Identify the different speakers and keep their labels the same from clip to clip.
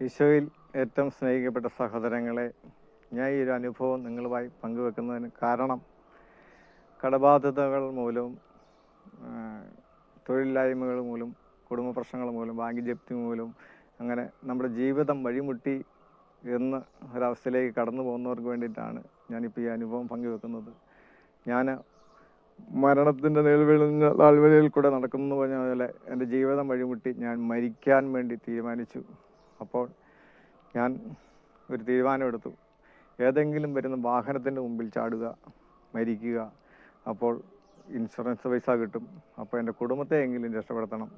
Speaker 1: ഈശോയിൽ ഏറ്റവും സ്നേഹിക്കപ്പെട്ട സഹോദരങ്ങളെ ഞാൻ ഈ ഒരു അനുഭവം നിങ്ങളുമായി പങ്കുവെക്കുന്നതിന് കാരണം കടബാധ്യതകൾ മൂലവും തൊഴിലില്ലായ്മകൾ മൂലം കുടുംബ പ്രശ്നങ്ങൾ മൂലം ബാങ്ക് ജപ്തി മൂലം അങ്ങനെ നമ്മുടെ ജീവിതം വഴിമുട്ടി എന്ന് ഒരവസ്ഥയിലേക്ക് കടന്നു പോകുന്നവർക്ക് വേണ്ടിയിട്ടാണ് ഞാനിപ്പോൾ ഈ അനുഭവം പങ്കുവെക്കുന്നത്. ഞാൻ മരണത്തിന്റെ നിലവിളിഞ്ഞ താഴ്വരയിൽ കൂടെ നടക്കുന്നു പറഞ്ഞ പോലെ എന്റെ ജീവിതം വഴിമുട്ടി ഞാൻ മരിക്കാൻ വേണ്ടി തീരുമാനിച്ചു. അപ്പോൾ ഞാൻ ഒരു തീരുമാനമെടുത്തു ഏതെങ്കിലും വരുന്ന വാഹനത്തിന്റെ മുമ്പിൽ ചാടുക മരിക്കുക അപ്പോൾ ഇൻഷുറൻസ് പൈസ കിട്ടും. അപ്പോൾ എന്റെ കുടുംബത്തെ എങ്കിലും രക്ഷപ്പെടുത്തണം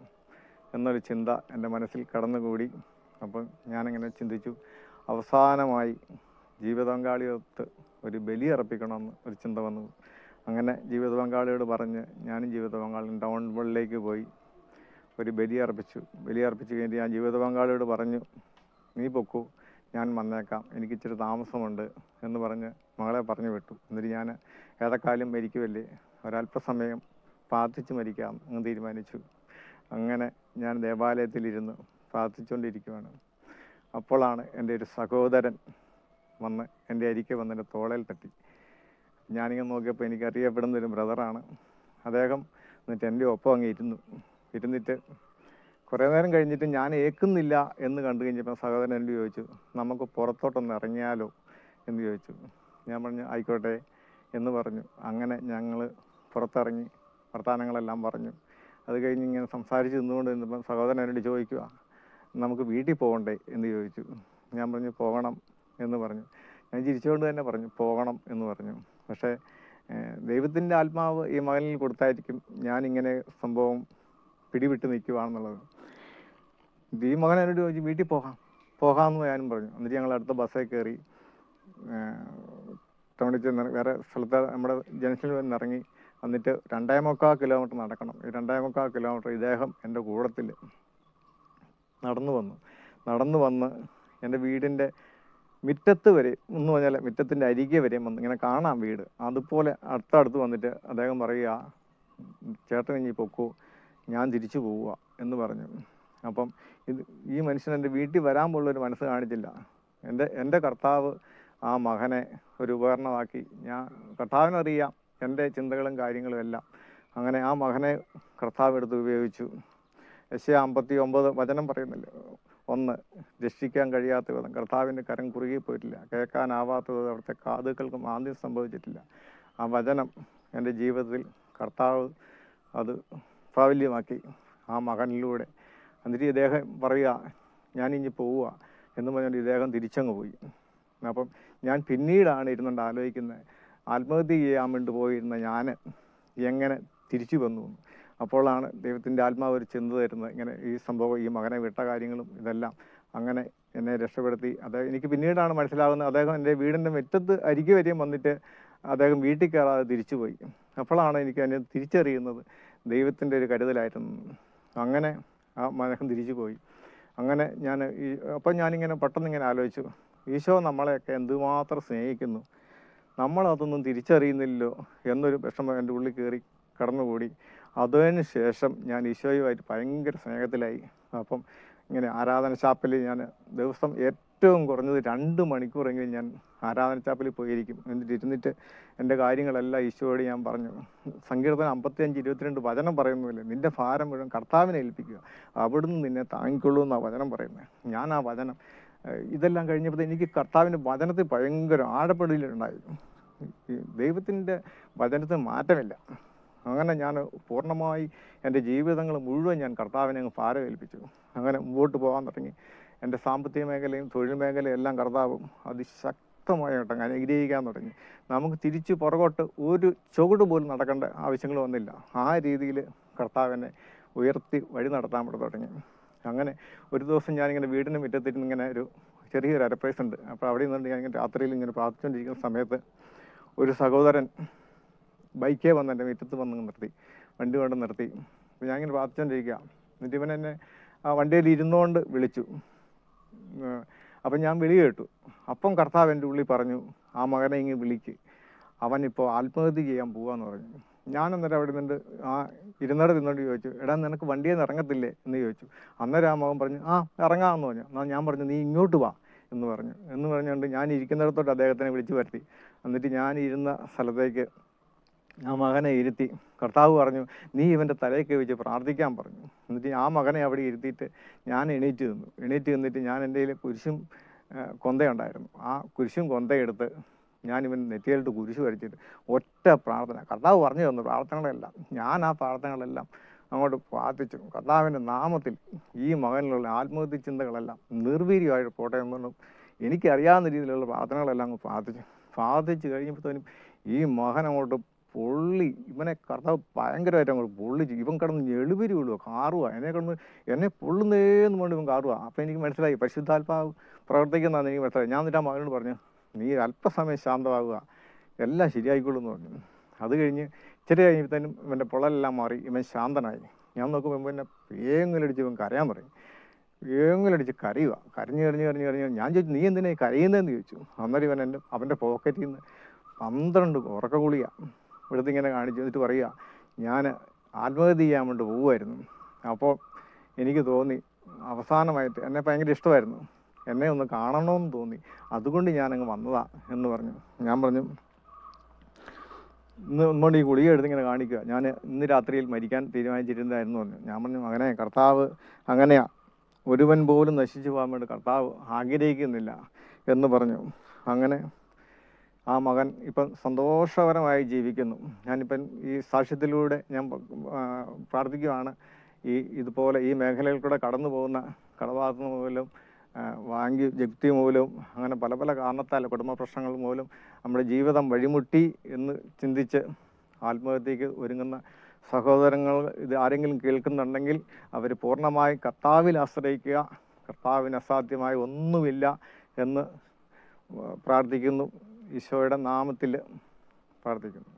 Speaker 1: എന്നൊരു ചിന്ത എന്റെ മനസ്സിൽ കടന്നുകൂടി. അപ്പം ഞാനിങ്ങനെ ചിന്തിച്ചു. അവസാനമായി ജീവിത പങ്കാളിയൊത്ത് ഒരു ബലി അർപ്പിക്കണമെന്ന് ഒരു ചിന്ത വന്നു. അങ്ങനെ ജീവിത പങ്കാളിയോട് പറഞ്ഞ് ഞാനും ജീവിത പങ്കാളിയും ടൗൺ പോയി. ഒരു ബലി അർപ്പിച്ചു. ബലി അർപ്പിച്ച് കഴിഞ്ഞിട്ട് ഞാൻ ജീവിത പങ്കാളിയോട് പറഞ്ഞു നീ പൊക്കൂ ഞാൻ വന്നേക്കാം. എനിക്ക് ഇച്ചിരി താമസമുണ്ട് എന്ന് പറഞ്ഞ് മകളെ പറഞ്ഞു വിട്ടു. എന്നിട്ട് ഞാൻ ഏതെക്കാലം മരിക്കുമല്ലേ ഒരല്പസമയം പ്രാർത്ഥിച്ച് മരിക്കാം എന്ന് തീരുമാനിച്ചു. അങ്ങനെ ഞാൻ ദേവാലയത്തിലിരുന്ന് പ്രാർത്ഥിച്ചുകൊണ്ടിരിക്കുകയാണ് അപ്പോഴാണ് എന്റെ ഒരു സഹോദരൻ വന്ന് എന്റെ അരിക്ക വന്ന് എന്റെ തോളയിൽ തട്ടി. ഞാനിങ്ങനെ നോക്കിയപ്പോൾ എനിക്ക് ഒരു ബ്രദറാണ്. അദ്ദേഹം എന്നിട്ട് എന്റെ ഒപ്പം അങ്ങ് ഇരുന്നു. ഇരുന്നിട്ട് കുറേ നേരം കഴിഞ്ഞിട്ട് ഞാൻ ഏക്കുന്നില്ല എന്ന് കണ്ടു കഴിഞ്ഞപ്പോൾ സഹോദരൻ എന്നോട് ചോദിച്ചു നമുക്ക് പുറത്തോട്ടൊന്ന് ഇറങ്ങിയാലോ? എന്ന് ചോദിച്ചു. ഞാൻ പറഞ്ഞു ആയിക്കോട്ടെ എന്ന് പറഞ്ഞു. അങ്ങനെ ഞങ്ങൾ പുറത്തിറങ്ങി വർത്തമാനങ്ങളെല്ലാം പറഞ്ഞു. അത് കഴിഞ്ഞ് ഇങ്ങനെ സംസാരിച്ച് നിന്നുകൊണ്ട് നിന്നപ്പം സഹോദരൻ എന്നോട് ചോദിക്കുക നമുക്ക് വീട്ടിൽ പോകണ്ടേ? എന്ന് ചോദിച്ചു. ഞാൻ പറഞ്ഞു പോകണം എന്ന് പറഞ്ഞു. ഞാൻ ചിരിച്ചുകൊണ്ട് തന്നെ പറഞ്ഞു പോകണം എന്ന് പറഞ്ഞു. പക്ഷേ ദൈവത്തിന്റെ ആത്മാവ് ഈ മകനിൽ കൊടുത്തായിരിക്കും. ഞാനിങ്ങനെ സംഭവം പിടിവിട്ട് നിൽക്കുവാണെന്നുള്ളത്. ഈ മകൻ എന്നോട് ചോദിച്ചു വീട്ടിൽ പോകാം പോകാമെന്ന് ഞാനും പറഞ്ഞു. എന്നിട്ട് ഞങ്ങൾ അടുത്ത ബസ്സിൽ കയറി ടൗണിൽ ചെന്ന് വേറെ സ്ഥലത്ത് നമ്മുടെ ജംഗ്ഷനിൽ വന്ന് ഇറങ്ങി. എന്നിട്ട് രണ്ടേ മുക്കാൽ കിലോമീറ്റർ നടക്കണം. ഈ രണ്ടേ മുക്കാൽ കിലോമീറ്റർ ഇദ്ദേഹം എന്റെ കൂടത്തിൽ നടന്നു വന്നു. നടന്നു വന്ന് എന്റെ വീടിന്റെ മുറ്റത്ത് വരെ എന്ന് പറഞ്ഞാൽ മുറ്റത്തിന്റെ അരികെ വരെയും വന്ന് ഇങ്ങനെ കാണാം വീട്. അതുപോലെ അടുത്തടുത്ത് വന്നിട്ട് അദ്ദേഹം പറയുക ചേട്ടൻ ഇനി പൊക്കൂ? ഞാൻ തിരിച്ചു പോവുക എന്ന് പറഞ്ഞു. അപ്പം ഇത് ഈ മനുഷ്യൻ എന്റെ വീട്ടിൽ വരാൻ പോലുള്ളൊരു മനസ്സ് കാണിച്ചില്ല. എന്റെ എന്റെ കർത്താവ് ആ മകനെ ഒരു ഉപകരണമാക്കി. ഞാൻ കർത്താവിനറിയാം എന്റെ ചിന്തകളും കാര്യങ്ങളും എല്ലാം. അങ്ങനെ ആ മകനെ കർത്താവ് എടുത്ത് ഉപയോഗിച്ചു. എസ് അമ്പത്തി ഒമ്പത് വചനം പറയുന്നില്ല? ഒന്ന് രക്ഷിക്കാൻ കഴിയാത്ത വിധം. കർത്താവിന്റെ കരം കുറുകി പോയിട്ടില്ല. കേൾക്കാനാവാത്ത വിധം അവിടുത്തെ കാതുകൾക്ക് മാന്ദ്യം സംഭവിച്ചിട്ടില്ല. ആ വചനം എന്റെ ജീവിതത്തിൽ കർത്താവ് അത് പ്രാബല്യമാക്കി ആ മകനിലൂടെ. എന്നിട്ട് ഇദ്ദേഹം പറയുക ഞാനിഞ്ഞ് പോവുക എന്ന് പറഞ്ഞുകൊണ്ട് ഇദ്ദേഹം തിരിച്ചങ്ങ് പോയി. അപ്പം ഞാൻ പിന്നീടാണ് ഇരുന്നുകൊണ്ട് ആലോചിക്കുന്നത് ആത്മഹത്യ ചെയ്യാൻ വേണ്ടി പോയിരുന്ന ഞാൻ എങ്ങനെ തിരിച്ചു വന്നു അപ്പോഴാണ് ദൈവത്തിന്റെ ആത്മാവ് ഒരു ചിന്ത തരുന്നത് ഇങ്ങനെ ഈ സംഭവം ഈ മകനെ വിട്ട കാര്യങ്ങളും ഇതെല്ലാം അങ്ങനെ എന്നെ രക്ഷപ്പെടുത്തി. അദ്ദേഹം എനിക്ക് പിന്നീടാണ് മനസ്സിലാകുന്നത് അദ്ദേഹം എന്റെ വീടിന്റെ മുറ്റത്ത് അരികെ വരെയും വന്നിട്ട് അദ്ദേഹം വീട്ടിൽ കയറാതെ തിരിച്ചുപോയി. അപ്പോഴാണ് എനിക്ക് അതിനെ തിരിച്ചറിയുന്നത്. ദൈവത്തിന്റെ ഒരു കരുതലായിരുന്നു. അങ്ങനെ ആ മകൻ തിരിച്ചു പോയി. അങ്ങനെ ഞാൻ ഈ അപ്പം ഞാനിങ്ങനെ പെട്ടെന്ന് ഇങ്ങനെ ആലോചിച്ചു. ഈശോ നമ്മളെയൊക്കെ എന്തുമാത്രം സ്നേഹിക്കുന്നു? നമ്മളതൊന്നും തിരിച്ചറിയുന്നില്ലല്ലോ എന്നൊരു വിഷമം എന്റെ ഉള്ളിൽ കയറി കടന്നുകൂടി. അതിന് ശേഷം ഞാൻ ഈശോയുമായിട്ട് ഭയങ്കര സ്നേഹത്തിലായി. അപ്പം ഇങ്ങനെ ആരാധന ചാപ്പലിൽ ഞാൻ ദിവസം ഏറ്റവും കുറഞ്ഞത് രണ്ട് മണിക്കൂറെങ്കിലും ഞാൻ ആരാധന ചാപ്പലിൽ പോയിരിക്കും. എന്നിട്ട് ഇരുന്നിട്ട് എന്റെ കാര്യങ്ങളെല്ലാം ഈശോയോട് ഞാൻ പറഞ്ഞു. സങ്കീർത്തനം അമ്പത്തിയഞ്ച് ഇരുപത്തിരണ്ട് വചനം പറയുന്നില്ല നിന്റെ ഭാരം മുഴുവൻ കർത്താവിനെ ഏൽപ്പിക്കുക. അവിടുന്ന് നിന്നെ താങ്ങിക്കൊള്ളൂ എന്നാണ് വചനം പറയുന്നത് ഞാൻ ആ വചനം ഇതെല്ലാം കഴിഞ്ഞപ്പോൾ എനിക്ക് കർത്താവിന്റെ വചനത്തിൽ ഭയങ്കര ആഴപ്പെടലുണ്ടായിരുന്നു. ദൈവത്തിന്റെ വചനത്തിന് മാറ്റമില്ല. അങ്ങനെ ഞാൻ പൂർണമായി എന്റെ ജീവിതങ്ങൾ മുഴുവൻ ഞാൻ കർത്താവിനെ അങ്ങ് ഭാരം ഏൽപ്പിച്ചു. അങ്ങനെ മുമ്പോട്ട് പോകാൻ തുടങ്ങി. എന്റെ സാമ്പത്തിക മേഖലയും തൊഴിൽ മേഖലയും എല്ലാം കർത്താവും അതിശക്തമായിട്ട് അങ്ങ് അനുഗ്രഹിക്കാൻ തുടങ്ങി. നമുക്ക് തിരിച്ചു പുറകോട്ട് ഒരു ചുവട് പോലും നടക്കേണ്ട ആവശ്യങ്ങൾ വന്നില്ല. ആ രീതിയിൽ കർത്താവിനെ ഉയർത്തി വഴി നടത്താൻ ഇവിടെ തുടങ്ങി. അങ്ങനെ ഒരു ദിവസം ഞാനിങ്ങനെ വീടിന് മുറ്റത്തിരുന്ന് ഇങ്ങനെ ഒരു ചെറിയൊരു അരപ്രൈസ് ഉണ്ട്. അപ്പോൾ അവിടെ നിന്നുകൊണ്ട് ഞാനിങ്ങനെ രാത്രിയിൽ ഇങ്ങനെ പ്രാർത്ഥിച്ചുകൊണ്ടിരിക്കുന്ന സമയത്ത് ഒരു സഹോദരൻ ബൈക്കേ വന്ന് എന്റെ മുറ്റത്ത് വന്ന് നിർത്തി. വണ്ടി കൊണ്ട് നിർത്തി. അപ്പോൾ ഞാൻ ഇങ്ങനെ പ്രാർത്ഥിച്ചുകൊണ്ടിരിക്കുക. എന്നിട്ട് ഇവൻ എന്നെ ആ വണ്ടിയിൽ ഇരുന്നുകൊണ്ട് വിളിച്ചു. അപ്പം ഞാൻ വിളി കേട്ടു. അപ്പം കർത്താവ് എന്റെ ഉള്ളിൽ പറഞ്ഞു ആ മകനെ ഇങ്ങ് വിളിക്ക്. അവൻ ആത്മഹത്യ ചെയ്യാൻ പോവാന്ന് പറഞ്ഞു. ഞാൻ അന്നേരം അവിടെ നിന്നിട്ട് ആ ഇരുന്നട നിന്നോണ്ട് ചോദിച്ചു എടാ നിനക്ക് വണ്ടിയിൽ നിന്ന് ഇറങ്ങത്തില്ലേ? എന്ന് ചോദിച്ചു. അന്നേരം ആ മകൻ പറഞ്ഞു ആ ഇറങ്ങാമെന്ന് പറഞ്ഞു. എന്നാൽ ഞാൻ പറഞ്ഞു നീ ഇങ്ങോട്ട് വാ എന്ന് പറഞ്ഞു. എന്ന് പറഞ്ഞുകൊണ്ട് ഞാൻ ഇരിക്കുന്നിടത്തോട്ട് അദ്ദേഹത്തിനെ വിളിച്ചു വരുത്തി. എന്നിട്ട് ഞാൻ ഇരുന്ന സ്ഥലത്തേക്ക് ആ മകനെ ഇരുത്തി. കർത്താവ് പറഞ്ഞു നീ ഇവന്റെ തലയൊക്കെ വെച്ച് പ്രാർത്ഥിക്കാൻ പറഞ്ഞു. എന്നിട്ട് ആ മകനെ അവിടെ ഇരുത്തിയിട്ട് ഞാൻ എണീറ്റ് നിന്നു. എണീറ്റ് നിന്നിട്ട് ഞാൻ എന്റെ കയ്യിൽ കുരിശും കൊന്തയുണ്ടായിരുന്നു. ആ കുരിശും കൊന്തയെടുത്ത് ഞാൻ ഇവൻ നെറ്റിയിലിട്ട് കുരിശ് വരച്ചിട്ട് ഒറ്റ പ്രാർത്ഥന. കർത്താവ് പറഞ്ഞു തന്നു പ്രാർത്ഥനകളെല്ലാം. ഞാൻ ആ പ്രാർത്ഥനകളെല്ലാം അങ്ങോട്ട് പ്രാർത്ഥിച്ചു. കർത്താവിന്റെ നാമത്തിൽ ഈ മകനിലുള്ള ആത്മഹത്യ ചിന്തകളെല്ലാം നിർവീര്യമായിട്ട് പോട്ടെ എന്നൊന്നും എനിക്കറിയാവുന്ന രീതിയിലുള്ള പ്രാർത്ഥനകളെല്ലാം അങ്ങ് പ്രാർത്ഥിച്ചു. പ്രാർത്ഥിച്ച് കഴിഞ്ഞപ്പോഴത്തേനും ഈ മകൻ അങ്ങോട്ട് പൊള്ളി. ഇവനെ കർത്താവ് ഭയങ്കരമായിട്ട് അങ്ങോട്ട് പുള്ളി ഇവൻ കിടന്ന് എളുപരി വിടുക കാറുക എന്നെ കിടന്ന് എന്നെ പൊള്ളുന്നേന്ന് കൊണ്ട് ഇവൻ കാറുക അപ്പം എനിക്ക് മനസ്സിലായി പരിശുദ്ധാത്മാവ് പ്രവർത്തിക്കുന്നതാണ് എനിക്ക് മനസ്സിലായി. ഞാൻ എന്നിട്ട് ആ മകനോട് പറഞ്ഞു നീ അല്പസമയം ശാന്തമാകുക. എല്ലാം ശരിയായിക്കോളും പറഞ്ഞു. അത് കഴിഞ്ഞ് ഇച്ചിരി കഴിഞ്ഞപ്പോഴത്തേനും ഇവന്റെ പൊള്ളലെല്ലാം മാറി. ഇവൻ ശാന്തനായി. ഞാൻ നോക്കുമ്പോൾ ഇവൻ വേങ്ങലടിച്ച് ഇവൻ കരയാൻ തുടങ്ങി. വേങ്ങലടിച്ച് കരയുക. കരഞ്ഞ് കരഞ്ഞ് കരഞ്ഞ് കരഞ്ഞ് ഞാൻ ചോദിച്ചു നീ എന്തിനാ കരയുന്നതെന്ന്? ചോദിച്ചു. അന്നേരം ഇവൻ എന്റെ അവന്റെ പോക്കറ്റിൽ നിന്ന് പന്ത്രണ്ട് ഉറക്ക ഗുളിക എടുത്ത് ഇങ്ങനെ കാണിച്ചു. എന്നിട്ട് പറയുക ഞാൻ ആത്മഹത്യ ചെയ്യാൻ വേണ്ടി പോവുമായിരുന്നു അപ്പോൾ എനിക്ക് തോന്നി അവസാനമായിട്ട് എന്നെ ഭയങ്കര ഇഷ്ടമായിരുന്നു. എന്നെ ഒന്ന് കാണണമെന്ന് തോന്നി. അതുകൊണ്ട് ഞാനങ്ങ് വന്നതാ എന്ന് പറഞ്ഞു. ഞാൻ പറഞ്ഞു ഇന്ന് ഒന്നുകൊണ്ട് ഈ ഗുളിക എടുത്തിങ്ങനെ കാണിക്കുക. ഞാൻ ഇന്ന് രാത്രിയിൽ മരിക്കാൻ തീരുമാനിച്ചിരുന്നതായിരുന്നു പറഞ്ഞു. ഞാൻ പറഞ്ഞു അങ്ങനെ കർത്താവ് അങ്ങനെയാ. ഒരുവൻ പോലും നശിച്ചു പോകാൻ വേണ്ടി കർത്താവ് ആഗ്രഹിക്കുന്നില്ല എന്ന് പറഞ്ഞു. അങ്ങനെ ആ മകൻ ഇപ്പം സന്തോഷകരമായി ജീവിക്കുന്നു. ഞാനിപ്പം ഈ സാക്ഷ്യത്തിലൂടെ ഞാൻ പ്രാർത്ഥിക്കുകയാണ്. ഈ ഇതുപോലെ ഈ മേഖലയിൽ കൂടെ കടന്നു പോകുന്ന കടബാധ മൂലം വാങ്ങി ജപ്തി മൂലവും അങ്ങനെ പല പല കാരണത്താൽ കുടുംബ പ്രശ്നങ്ങൾ മൂലം നമ്മുടെ ജീവിതം വഴിമുട്ടി എന്ന് ചിന്തിച്ച് ആത്മഹത്യക്ക് ഒരുങ്ങുന്ന സഹോദരങ്ങൾ ഇത് ആരെങ്കിലും കേൾക്കുന്നുണ്ടെങ്കിൽ അവർ പൂർണമായി കർത്താവിൽ ആശ്രയിക്കുക. കർത്താവിന് അസാധ്യമായ ഒന്നുമില്ല എന്ന് പ്രാർത്ഥിക്കുന്നു. ഈശോയുടെ നാമത്തിൽ പ്രാർത്ഥിക്കുന്നു.